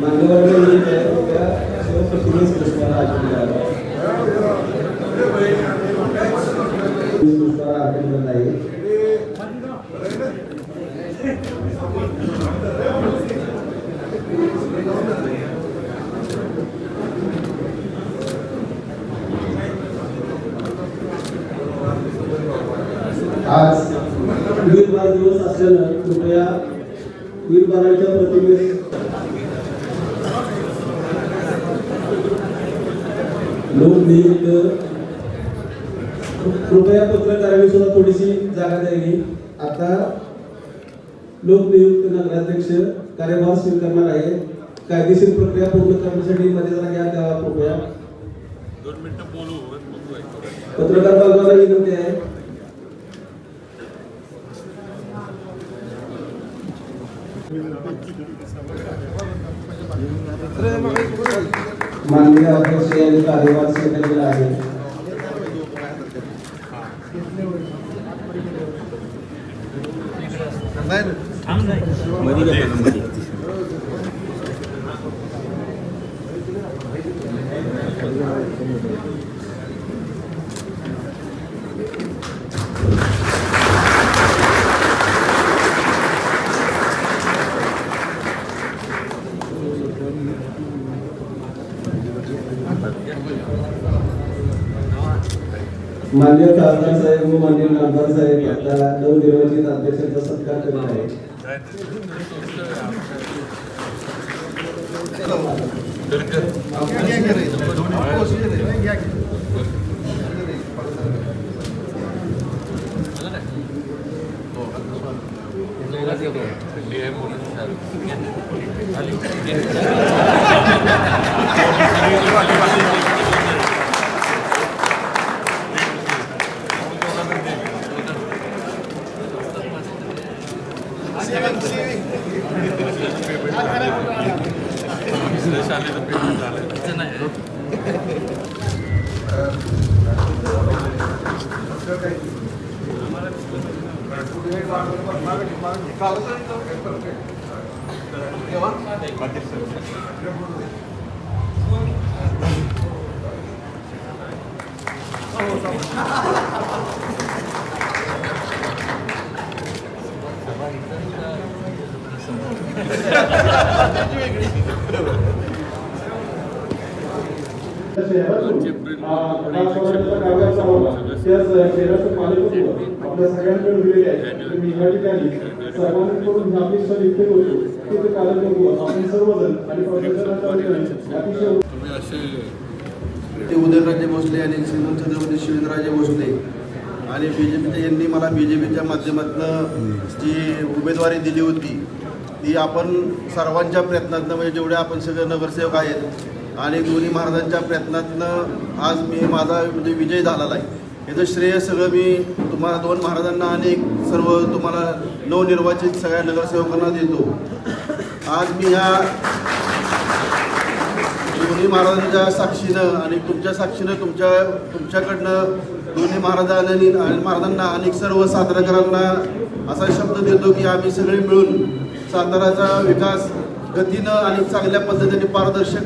मान्यवर शिवप्रतिनिधी पुरस्कार राजकीय पुरस्कार असल्यानं कृपया वीरबाराच्या प्रतिमेस. लोकनियुक्त कृपया पत्रकारांनी सुद्धा थोडीशी जागा द्यावी. आता लोकनियुक्त नगराध्यक्ष कार्यभार स्वीकारणार आहे. कायदेशीर प्रक्रिया पूर्ण करण्यासाठी मध्ये जरा घ्या द्यावा कृपया. पत्रकार बांधवांना विनंती आहे. माननीय अध्यक्ष यांनी कार्यभार स्वीकारलेला आहे मान्य खासदार साहेब व मान्य नामदार साहेब आता नवनिर्वाचित अध्यक्षांचा सत्कार करीत आहे Gracias. आपल्या सगळ्यांकडे दिलेली आहे मी या ठिकाणी सर्वांकडून अपेक्षा व्यक्त करतो की ते कार्य आपण सर्वजण आणि अतिशय तुम्ही असे उदयनराजे भोसले आणि श्रीमंत छत्रपती शिवेंद्रराजे भोसले आणि बी जे पीच्या यांनी मला बी जे पीच्या माध्यमातून जी उमेदवारी दिली होती ती आपण सर्वांच्या प्रयत्नातनं म्हणजे जेवढे आपण सगळे नगरसेवक आहेत आणि दोन्ही महाराजांच्या प्रयत्नातनं आज मी माझा म्हणजे विजय झालेला आहे. याचं श्रेय सगळं मी तुम्हाला दोन महाराजांना आणि सर्व तुम्हाला नवनिर्वाचित सगळ्या नगरसेवकांना देतो. आज मी ह्या दोन्ही महाराजांच्या साक्षीनं आणि तुमच्या साक्षीनं तुमच्या तुमच्याकडनं दोन्ही महाराजांनी आणि महाराजांना आणि सर्व साताराकरांना असा शब्द देतो की आम्ही सगळे मिळून साताराचा विकास गतीनं आणि चांगल्या पद्धतीने पारदर्शक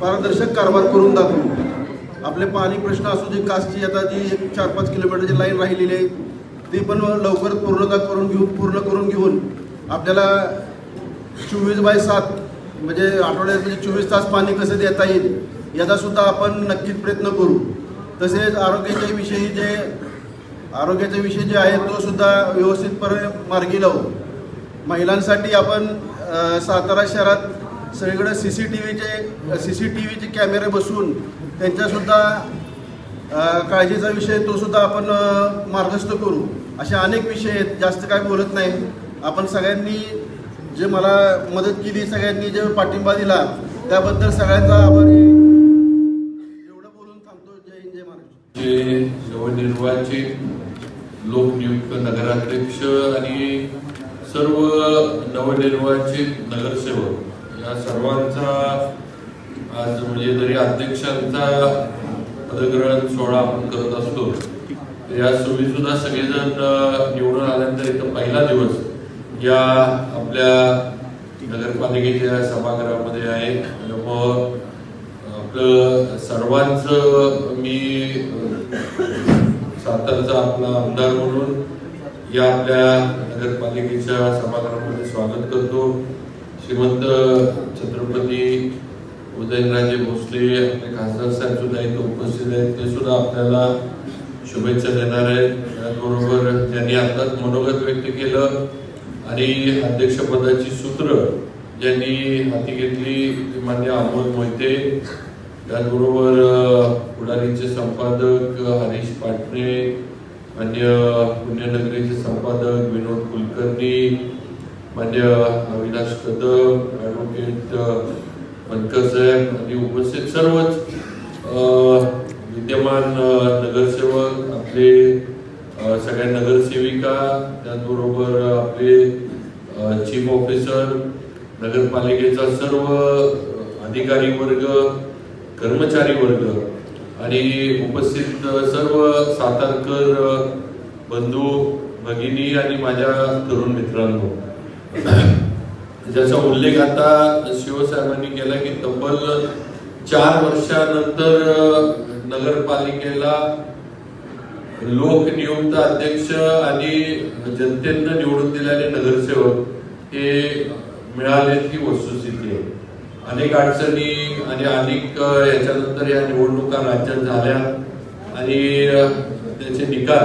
पारदर्शक कारभार करून दाखवू. आपले पाणी प्रश्न असू दे कासची आता जी चार पाच किलोमीटरची लाईन राहिलेली आहे ती पण लवकर पूर्णता करून घेऊन पूर्ण करून घेऊन आपल्याला चोवीस बाय सात म्हणजे आठवड्यात म्हणजे चोवीस तास पाणी कसं देता येईल याचासुद्धा आपण नक्कीच प्रयत्न करू. तसेच आरोग्याच्या विषयी जे आरोग्याच्या विषय जे आहे तो सुद्धा व्यवस्थितपणे मार्गी लावू. महिलांसाठी आपण सातारा शहरात सगळीकडे सी सी टी व्हीचे सी सी टी व्हीचे कॅमेरे बसून त्यांच्यासुद्धा काळजीचा विषय तोसुद्धा आपण मार्गस्थ करू. असे अनेक विषय आहेत जास्त काय बोलत नाही. आपण सगळ्यांनी जे मला मदत केली सगळ्यांनी जे पाठिंबा दिला त्याबद्दल सगळ्यांचा आभारी एवढं बोलून थांबतो. जय हिंद जय महाराष्ट्र. जे नवनिर्वाचित लोकनियुक्त नगराध्यक्ष आणि सर्व नवनिर्वाचित नगरसेवक या सर्वांचा आज म्हणजे जरी अध्यक्षांचा पदग्रहण सोहळा आपण करत असतो तर या सोयी सुद्धा सगळेजण निवडून आल्यानंतर इथं पहिला दिवस या आपल्या नगरपालिकेच्या सभागृहामध्ये आहे. त्यामुळं आपलं सर्वांचं मी सातारचा आपला आमदार म्हणून या आपल्या नगरपालिकेच्या समारंभामध्ये स्वागत करतो. श्रीमंत छत्रपती उदयनराजे भोसले आपले खासदार साहेब सुद्धा इथे उपस्थित आहेत. ते सुद्धा आपल्याला शुभेच्छा देणार आहेत. त्याचबरोबर त्यांनी आताच मनोगत व्यक्त केलं आणि अध्यक्षपदाची सूत्र ज्यांनी हाती घेतली ती मान्य अमोल मोहिते. त्याचबरोबर पुढारीचे संपादक हरीश पाटणे मान्य पुण्यनगरीचे संपादक विनोद कुलकर्णी मान्य अविनाश कदम ॲडव्होकेट अ, बनकर साहेब आणि उपस्थित सर्वच विद्यमान नगरसेवक आपले सगळ्या नगरसेविका त्याचबरोबर आपले चीफ ऑफिसर नगरपालिकेचा सर्व अधिकारी वर्ग कर्मचारी वर्ग आणि उपस्थित सर्व सातारकर बंधू भगिनी आणि माझ्या तरुण मित्रांनो. ज्याचा उल्लेख आता शिवसाहेबांनी केला की तब्बल चार वर्षानंतर नगरपालिकेला लोकनियुक्त अध्यक्ष आणि जनतेनं निवडून दिलेले नगरसेवक हे मिळाले ही वस्तुस्थिती आहे. अनेक अडचणी आणि अनेक याच्यानंतर या निवडणुका राज्यात झाल्या आणि त्याचे निकाल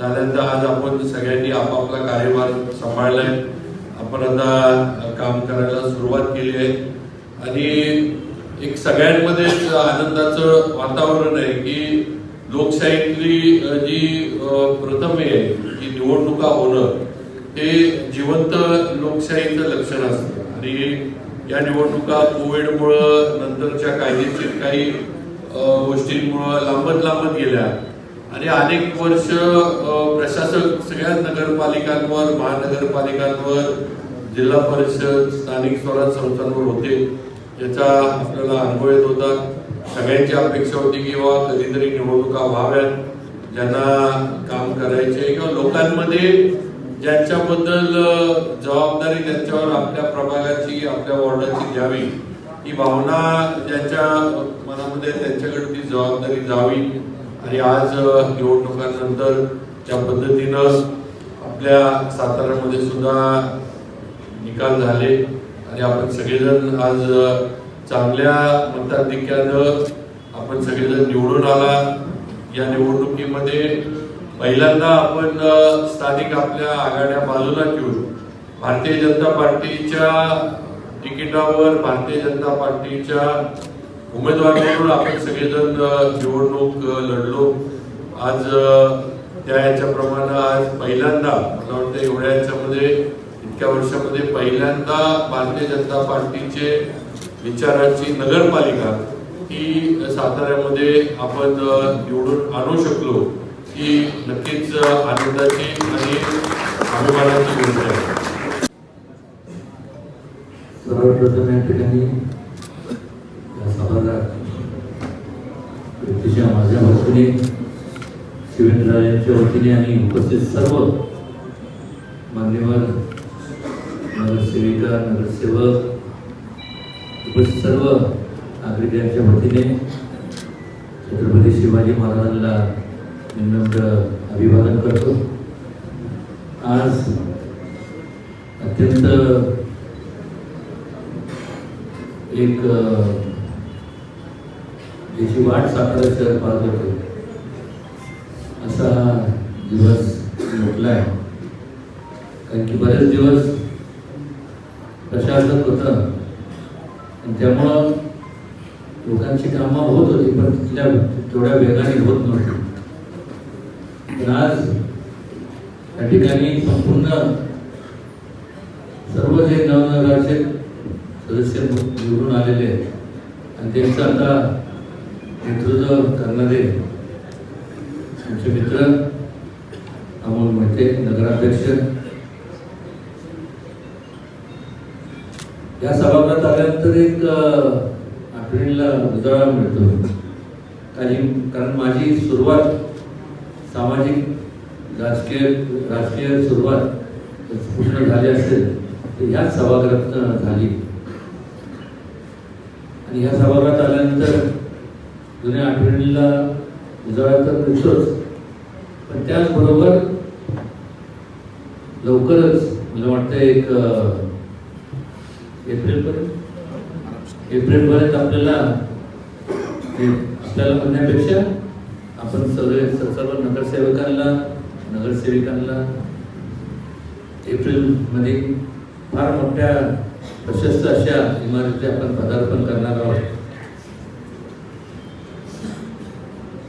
झाल्यानंतर आज आपण सगळ्यांनी आपापला कार्यभार सांभाळलाय. आपण आता काम करायला सुरुवात केली आहे. आणि एक सगळ्यांमध्ये आनंदाचं वातावरण आहे की लोकशाहीतली जी प्रथम आहे की निवडणुका होणं हे जिवंत लोकशाहीचं लक्षण असतं. आणि या निवडणुका कोविडमुळं नंतरच्या कायदेशीर काही गोष्टींमुळं लांबत लांबत गेल्या. आणि अनेक वर्ष प्रशासक सगळ्या नगरपालिकांवर महानगरपालिकांवर जिल्हा परिषद स्थानिक स्वराज संस्थांवर होते. याचा आपल्याला अनुभव येत होता. सगळ्यांची अपेक्षा होती की बाबा कधीतरी निवडणुका व्हाव्यात. ज्यांना काम करायचे किंवा लोकांमध्ये ज्यांच्याबद्दल जबाबदारी त्यांच्यावर आपल्या प्रभागाची आपल्या वॉर्डाची घ्यावी ही भावना ज्यांच्या मनामध्ये त्यांच्याकडे ती जबाबदारी जावी. आणि आज अ, निवडणुकांनंतर त्या पद्धतीनं आपल्या साताऱ्यामध्ये सुद्धा निकाल झाले आणि आपण सगळेजण आज चांगल्या मताधिक्यानं आपण सगळेजण निवडून आला. या निवडणुकीमध्ये पहिल्यांदा आपण स्थानिक आपल्या आघाड्या बाजूला ठेवून भारतीय जनता पार्टीच्या तिकिटावर भारतीय जनता पार्टीच्या उमेदवार म्हणून आपण सगळेजण निवडणूक लढलो. आज त्या ह्याच्याप्रमाणे आज पहिल्यांदा मला वाटतं एवढ्या ह्याच्यामध्ये इतक्या वर्षामध्ये पहिल्यांदा भारतीय जनता पार्टीचे विचाराची नगरपालिका ही साताऱ्यामध्ये आपण निवडून आणू शकलो. ही नक्कीच आनंदाची आणि अभिमानाची गोष्ट आहे. सर्वप्रथम या ठिकाणी या सभागृहात व्यक्तीच्या माझ्या वतीने शिवेंद्रराजांच्या वतीने आणि उपस्थित सर्व मान्यवर नगरसेविका नगरसेवक उपस्थित सर्व नागरिकांच्या वतीने छत्रपती शिवाजी महाराजांना विनम्र अभिवादन करतो. आज अत्यंत एक याची वाट सातारा शहर पाहत होतो असा हा दिवस म्हटला आहे. कारण की बरेच दिवस प्रशासन होतं. आणि त्यामुळं लोकांची कामं होत होती पण तिथल्या तेवढ्या वेगाने होत नव्हती. पण आज या ठिकाणी संपूर्ण सर्व जे नवनगराचे सदस्य निवडून आलेले आहेत. आणि त्यांचं आता नेतृत्व करणारे आमचे मित्र अमोल मोहिते नगराध्यक्ष. या सभागृहात आल्यानंतर एक आठवणीला उजाळा मिळतो. काही कारण माझी सुरुवात सामाजिक राजकीय राजकीय सुरुवात पूर्ण झाली असेल तर ह्याच सभागृहात झाली. आणि ह्या सभागृहात आल्यानंतर जुन्या आठवणीला उजाळा तर मिळतोच पण त्याचबरोबर लवकरच मला वाटतं एक एप्रिलपर्यंत एप्रिलपर्यंत आपल्याला आपल्याला म्हणण्यापेक्षा आपण सगळे सर्व नगरसेवकांना नगरसेविकांना एप्रिलमध्ये फार मोठ्या प्रशस्त अशा इमारती आपण पदार्पण करणार आहोत.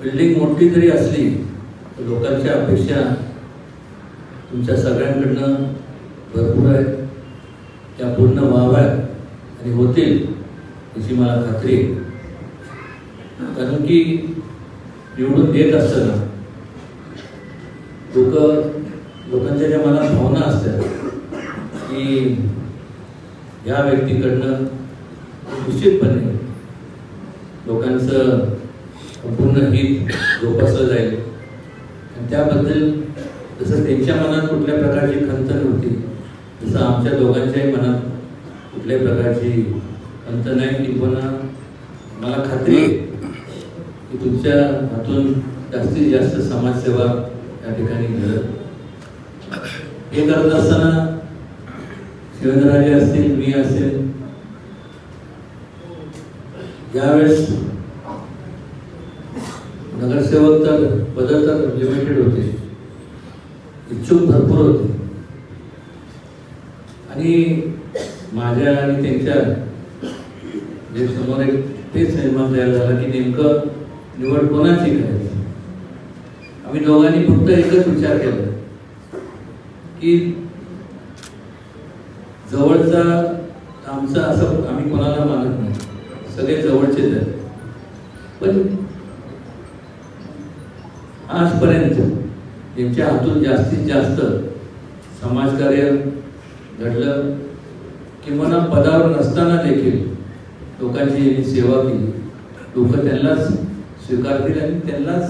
बिल्डिंग मोठी जरी असली तर लोकांच्या अपेक्षा तुमच्या सगळ्यांकडनं भरपूर आहेत. त्या पूर्ण व्हाव्यात आणि होतील याची मला खात्री आहे. कारण की निवडून देत असताना लोक लोकांच्या ज्या मनात भावना असतात की या व्यक्तीकडनं निश्चितपणे लोकांचं संपूर्ण हित जोपासलं जाईल. आणि त्याबद्दल जसं त्यांच्या मनात कुठल्या प्रकारची खंत नव्हती जसं आमच्या दोघांच्याही मनात कुठल्याही प्रकारची खंत नाही. किंवा मला खात्री आहे. की तुमच्या हातून जास्तीत जास्त समाजसेवा या ठिकाणी घडत हे करत असताना शिवेंद्रराजे असतील मी असेल यावेळेस नगरसेवक तर बदल तर लिमिटेड होते. इच्छुक भरपूर होते. आणि माझ्या आणि त्यांच्या जे समोर एक तेच निर्माण तयार झाला की नेमकं निवड कोणाची करायची? आम्ही दोघांनी फक्त एकच विचार केला की जवळचा आमचा असं आम्ही कोणाला मानत नाही. सगळे जवळचेच आहेत पण आजपर्यंत त्यांच्या हातून जास्तीत जास्त समाजकार्य घडलं किंवा पदावर नसताना देखील लोकांची सेवा केली. लोक त्यांनाच स्वीकारतील आणि त्यांनाच